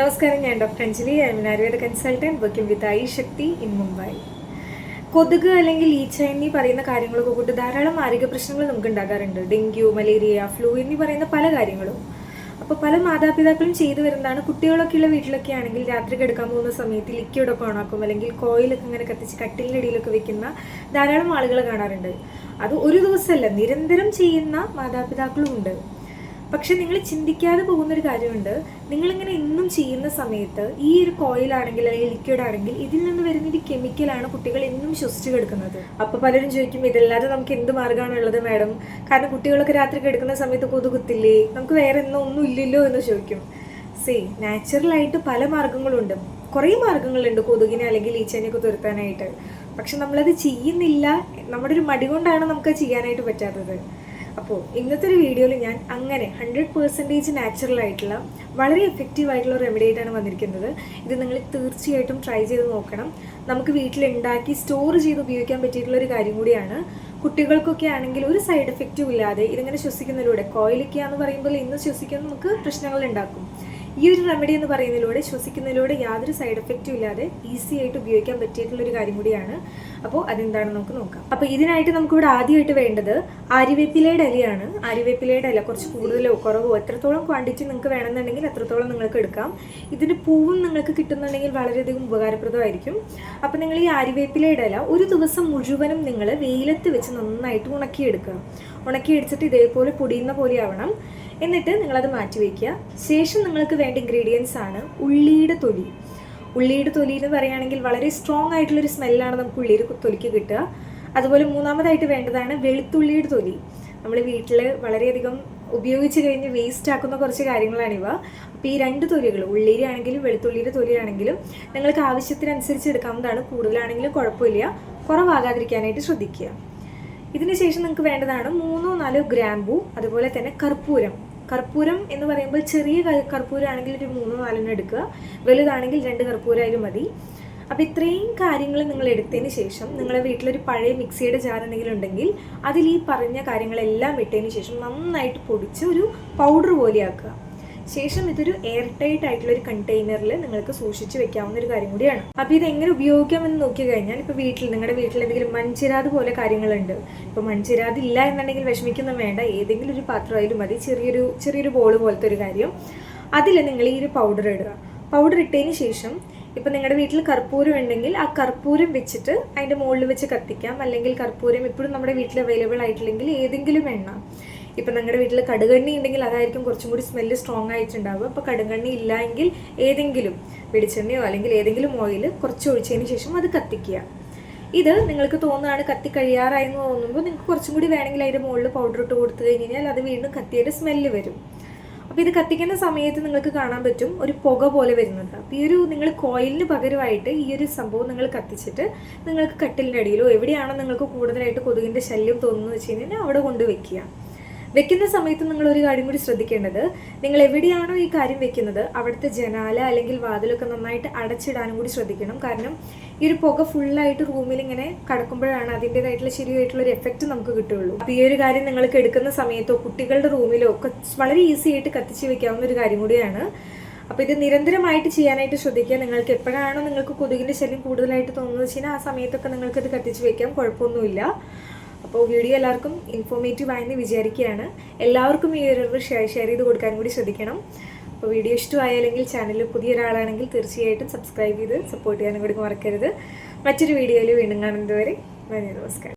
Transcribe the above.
നമസ്കാരം ഞാൻ doctor Anjali I M Ayurveda consultant working with I Shakti in Mumbai കൊതുക് അല്ലെങ്കിൽ ഈച്ച എന്നീ പറയുന്ന കാര്യങ്ങളൊക്കെ കൊണ്ട് ധാരാളം ആരോഗ്യ പ്രശ്നങ്ങൾ നമുക്ക് ഉണ്ടാകാറുണ്ട്. ഡെങ്കു മലേറിയ ഫ്ലൂ എന്നീ പറയുന്ന പല കാര്യങ്ങളും. അപ്പോൾ പല മാതാപിതാക്കളും ചെയ്തു വരുന്നതാണ്. കുട്ടികളൊക്കെയുള്ള വീട്ടിലൊക്കെ ആണെങ്കിൽ രാത്രി കിടക്കാൻ പോകുന്ന സമയത്ത് ലിക്വിഡൊക്കെ ഓണാക്കും അല്ലെങ്കിൽ കോയിലൊക്കെ ഇങ്ങനെ കത്തിച്ച് കട്ടിലിന്റെ ഇടയിലൊക്കെ വെക്കുന്ന ധാരാളം ആളുകൾ കാണാറുണ്ട്. അത് ഒരു ദിവസമല്ല നിരന്തരം ചെയ്യുന്ന മാതാപിതാക്കളും ഉണ്ട്. പക്ഷെ നിങ്ങൾ ചിന്തിക്കാതെ പോകുന്ന ഒരു കാര്യമുണ്ട്. നിങ്ങളിങ്ങനെ ഇന്നും ചെയ്യുന്ന സമയത്ത് ഈ ഒരു കോയിലാണെങ്കിൽ അല്ലെങ്കിൽ ലിക്വിഡ് ആണെങ്കിൽ ഇതിൽ നിന്ന് വരുന്ന ഒരു കെമിക്കലാണ് കുട്ടികൾ എന്നും ശ്വസിച്ചു കിടക്കുന്നത്. അപ്പൊ പലരും ചോദിക്കും ഇതല്ലാതെ നമുക്ക് എന്ത് മാർഗമാണ് ഉള്ളത് മാഡം? കാരണം കുട്ടികളൊക്കെ രാത്രി കിടക്കുന്ന സമയത്ത് കൊതുകുത്തില്ലേ? നമുക്ക് വേറെ എന്നോ ഒന്നും ഇല്ലല്ലോ എന്ന് ചോദിക്കും. സി നാച്ചുറലായിട്ട് പല മാർഗങ്ങളുണ്ട് കുറേ മാർഗങ്ങളുണ്ട് കൊതുകിനെ അല്ലെങ്കിൽ ഈച്ചേനെയൊക്കെ തുരത്താനായിട്ട്. പക്ഷെ നമ്മളത് ചെയ്യുന്നില്ല. നമ്മുടെ ഒരു മടി കൊണ്ടാണ് നമുക്ക് ചെയ്യാനായിട്ട് പറ്റാത്തത്. അപ്പോൾ ഇന്നത്തെ ഒരു വീഡിയോയിൽ ഞാൻ അങ്ങനെ ഹൺഡ്രഡ് പേഴ്സന്റേജ് നാച്ചുറൽ ആയിട്ടുള്ള വളരെ എഫക്റ്റീവ് ആയിട്ടുള്ള റെമഡി ആയിട്ടാണ് വന്നിരിക്കുന്നത്. ഇത് നിങ്ങൾ തീർച്ചയായിട്ടും ട്രൈ ചെയ്ത് നോക്കണം. നമുക്ക് വീട്ടിൽ ഉണ്ടാക്കി സ്റ്റോർ ചെയ്ത് ഉപയോഗിക്കാൻ പറ്റിയിട്ടുള്ള ഒരു കാര്യം കൂടിയാണ്. കുട്ടികൾക്കൊക്കെ ആണെങ്കിൽ ഒരു സൈഡ് എഫക്റ്റും ഇല്ലാതെ ഇതിങ്ങനെ ശ്വസിക്കുന്നതിലൂടെ കോയിലിക്കുക എന്ന് പറയുമ്പോൾ ഇന്ന് ശ്വസിക്കാൻ നമുക്ക് പ്രശ്നങ്ങൾ ഉണ്ടാക്കും. ഈ ഒരു റെമഡി എന്ന് പറയുന്നതിലൂടെ ശ്വസിക്കുന്നതിലൂടെ യാതൊരു സൈഡ് എഫക്റ്റും ഇല്ലാതെ ഈസി ആയിട്ട് ഉപയോഗിക്കാൻ പറ്റിയിട്ടുള്ള ഒരു കാര്യം കൂടിയാണ്. അപ്പോൾ അതെന്താണെന്ന് നമുക്ക് നോക്കാം. അപ്പോൾ ഇതിനായിട്ട് നമുക്കിവിടെ ആദ്യമായിട്ട് വേണ്ടത് ആര്യവേപ്പിലയുടെ ഇലയാണ്. ആര്യവേപ്പിലയുടെ ഇല കുറച്ച് കൂടുതലോ കുറവോ എത്രത്തോളം ക്വാണ്ടിറ്റി നിങ്ങൾക്ക് വേണമെന്നുണ്ടെങ്കിൽ അത്രത്തോളം നിങ്ങൾക്ക് എടുക്കാം. ഇതിന്റെ പൂവും നിങ്ങൾക്ക് കിട്ടുന്നുണ്ടെങ്കിൽ വളരെയധികം ഉപകാരപ്രദമായിരിക്കും. അപ്പോൾ നിങ്ങൾ ഈ ആര്യവേപ്പിലയുടെ ഇല ഒരു ദിവസം മുഴുവനും നിങ്ങൾ വെയിലത്ത് വെച്ച് നന്നായിട്ട് ഉണക്കിയെടുക്കുക. ഉണക്കിയെടുത്തിട്ട് ഇതേപോലെ പൊടിയുന്ന പോലെ ആവണം. എന്നിട്ട് നിങ്ങളത് മാറ്റി വയ്ക്കുക. ശേഷം നിങ്ങൾക്ക് വേണ്ട ഇൻഗ്രീഡിയൻസ് ആണ് ഉള്ളിയുടെ തൊലി. ഉള്ളിയുടെ തൊലി എന്ന് പറയുകയാണെങ്കിൽ വളരെ സ്ട്രോങ് ആയിട്ടുള്ളൊരു സ്മെല്ലാണ് നമുക്ക് ഉള്ളിയുടെ തൊലിക്ക് കിട്ടുക. അതുപോലെ മൂന്നാമതായിട്ട് വേണ്ടതാണ് വെളുത്തുള്ളിയുടെ തൊലി. നമ്മൾ വീട്ടിൽ വളരെയധികം ഉപയോഗിച്ച് കഴിഞ്ഞ് വേസ്റ്റ് ആക്കുന്ന കുറച്ച് കാര്യങ്ങളാണിവ അപ്പോൾ ഈ രണ്ട് തൊലികൾ ഉള്ളിരി ആണെങ്കിലും വെളുത്തുള്ളിയുടെ തൊലിയാണെങ്കിലും നിങ്ങൾക്ക് ആവശ്യത്തിനനുസരിച്ച് എടുക്കാവുന്നതാണ്. കൂടുതലാണെങ്കിലും കുഴപ്പമില്ല. കുറവാകാതിരിക്കാനായിട്ട് ശ്രദ്ധിക്കുക. ഇതിന് ശേഷം നിങ്ങൾക്ക് വേണ്ടതാണ് മൂന്നോ നാലോ ഗ്രാമ്പു അതുപോലെ തന്നെ കർപ്പൂരം. കർപ്പൂരം എന്ന് പറയുമ്പോൾ ചെറിയ കർപ്പൂരമാണെങ്കിൽ ഒരു മൂന്നോ നാലെണ്ണം എടുക്കുക. വലുതാണെങ്കിൽ രണ്ട് കർപ്പൂരമായാലും മതി. അപ്പോൾ ഇത്രയും കാര്യങ്ങൾ നിങ്ങൾ എടുത്തതിന് ശേഷം നിങ്ങളുടെ വീട്ടിലൊരു പഴയ മിക്സിയുടെ ജാർ എന്തെങ്കിലും ഉണ്ടെങ്കിൽ അതിൽ ഈ പറഞ്ഞ കാര്യങ്ങളെല്ലാം ഇട്ടതിന് ശേഷം നന്നായിട്ട് പൊടിച്ച് ഒരു പൗഡർ പോലെയാക്കുക ശേഷം ഇതൊരു എയർ ടൈറ്റ് ആയിട്ടുള്ള ഒരു കണ്ടെയ്നറിൽ നിങ്ങൾക്ക് സൂക്ഷിച്ച് വെക്കാവുന്ന ഒരു കാര്യം കൂടിയാണ്. അപ്പോൾ ഇത് എങ്ങനെ ഉപയോഗിക്കാമെന്ന് നോക്കി കഴിഞ്ഞാൽ ഇപ്പോൾ വീട്ടിൽ നിങ്ങളുടെ വീട്ടിൽ എന്തെങ്കിലും മൺചിരാത് പോലെ കാര്യങ്ങളുണ്ട്. ഇപ്പോൾ മൺചിരാത് ഇല്ല എന്നുണ്ടെങ്കിൽ വിഷമിക്കുന്ന വേണ്ട. ഏതെങ്കിലും ഒരു പാത്രം ആയാലും മതി. ചെറിയൊരു ചെറിയൊരു ബോൾ പോലത്തെ ഒരു കാര്യം. അതിൽ നിങ്ങൾ ഈ ഒരു പൗഡർ ഇടുക. പൗഡർ ഇട്ടതിന് ശേഷം ഇപ്പം നിങ്ങളുടെ വീട്ടിൽ കർപ്പൂരം ഉണ്ടെങ്കിൽ ആ കർപ്പൂരം വെച്ചിട്ട് അതിന്റെ മുകളിൽ വെച്ച് കത്തിക്കാം. അല്ലെങ്കിൽ കർപ്പൂരം ഇപ്പോഴും നമ്മുടെ വീട്ടിൽ അവൈലബിൾ ആയിട്ടില്ലെങ്കിൽ ഏതെങ്കിലും എണ്ണ. ഇപ്പം നിങ്ങളുടെ വീട്ടിൽ കടുകണ്ണി ഉണ്ടെങ്കിൽ അതായിരിക്കും കുറച്ചും കൂടി സ്മെല്ല് സ്ട്രോങ് ആയിട്ടുണ്ടാവുക. അപ്പോൾ കടുകണ്ണി ഇല്ല എങ്കിൽ ഏതെങ്കിലും വെളിച്ചെണ്ണയോ അല്ലെങ്കിൽ ഏതെങ്കിലും ഓയിൽ കുറച്ച് ഒഴിച്ചതിന് ശേഷം അത് കത്തിക്കുക. ഇത് നിങ്ങൾക്ക് തോന്നുകയാണ് കത്തി കഴിയാറായി എന്ന് തോന്നുമ്പോൾ നിങ്ങൾക്ക് കുറച്ചും കൂടി വേണമെങ്കിൽ അതിന്റെ മുകളിൽ പൗഡർ ഇട്ട് കൊടുത്തു കഴിഞ്ഞ് കഴിഞ്ഞാൽ അത് വീണ്ടും കത്തിയുടെ സ്മെല്ല് വരും. അപ്പോൾ ഇത് കത്തിക്കുന്ന സമയത്ത് നിങ്ങൾക്ക് കാണാൻ പറ്റും ഒരു പുക പോലെ വരുന്നുണ്ട്. അപ്പോൾ ഈ ഒരു നിങ്ങൾ കോയിലിന് പകരമായിട്ട് ഈ ഒരു സംഭവം നിങ്ങൾ കത്തിച്ചിട്ട് നിങ്ങൾക്ക് കട്ടിലിന്റെ അടിയിലോ എവിടെയാണോ നിങ്ങൾക്ക് കൂടുതലായിട്ട് കൊതുകിന്റെ ശല്യം തോന്നുന്നു വെച്ച് കഴിഞ്ഞാൽ അവിടെ കൊണ്ട് വെക്കുക. വെക്കുന്ന സമയത്ത് നിങ്ങൾ ഒരു കാര്യം കൂടി ശ്രദ്ധിക്കേണ്ടത്. നിങ്ങൾ എവിടെയാണോ ഈ കാര്യം വെക്കുന്നത് അവിടുത്തെ ജനാല അല്ലെങ്കിൽ വാതിലൊക്കെ നന്നായിട്ട് അടച്ചിടാനും കൂടി ശ്രദ്ധിക്കണം. കാരണം ഈ ഒരു പുക ഫുള്ളായിട്ട് റൂമിൽ ഇങ്ങനെ കടക്കുമ്പോഴാണ് അതിന്റെതായിട്ടുള്ള ശരിയായിട്ടുള്ള ഒരു എഫക്റ്റ് നമുക്ക് കിട്ടുകയുള്ളൂ. അപ്പോൾ ഈ ഒരു കാര്യം നിങ്ങൾക്ക് എടുക്കുന്ന സമയത്തോ കുട്ടികളുടെ റൂമിലോ ഒക്കെ വളരെ ഈസി ആയിട്ട് കത്തിച്ച് വെക്കാവുന്ന ഒരു കാര്യം കൂടിയാണ്. അപ്പോൾ ഇത് നിരന്തരമായിട്ട് ചെയ്യാനായിട്ട് ശ്രദ്ധിക്കുക. നിങ്ങൾക്ക് എപ്പോഴാണോ നിങ്ങൾക്ക് കൊതുകിന്റെ ശല്യം കൂടുതലായിട്ട് തോന്നുന്നത് വെച്ച് കഴിഞ്ഞാൽ ആ സമയത്തൊക്കെ നിങ്ങൾക്ക് ഇത് കത്തിച്ച് വെക്കാം. കുഴപ്പമൊന്നുമില്ല. അപ്പോൾ വീഡിയോ എല്ലാവർക്കും ഇൻഫോർമേറ്റീവ് ആയെന്ന് വിചാരിക്കുകയാണ്. എല്ലാവർക്കും ഈ ഒരു ഷെയർ ഷെയർ ചെയ്ത് കൊടുക്കാൻ കൂടി ശ്രദ്ധിക്കണം. അപ്പോൾ വീഡിയോ ഇഷ്ടമായാലെങ്കിൽ ചാനലിൽ പുതിയൊരാളാണെങ്കിൽ തീർച്ചയായിട്ടും സബ്സ്ക്രൈബ് ചെയ്ത് സപ്പോർട്ട് ചെയ്യാനും കൂടി മറക്കരുത്. മറ്റൊരു വീഡിയോയിൽ വീണ്ടും കാണുന്നതുവരെ നന്ദി നമസ്കാരം.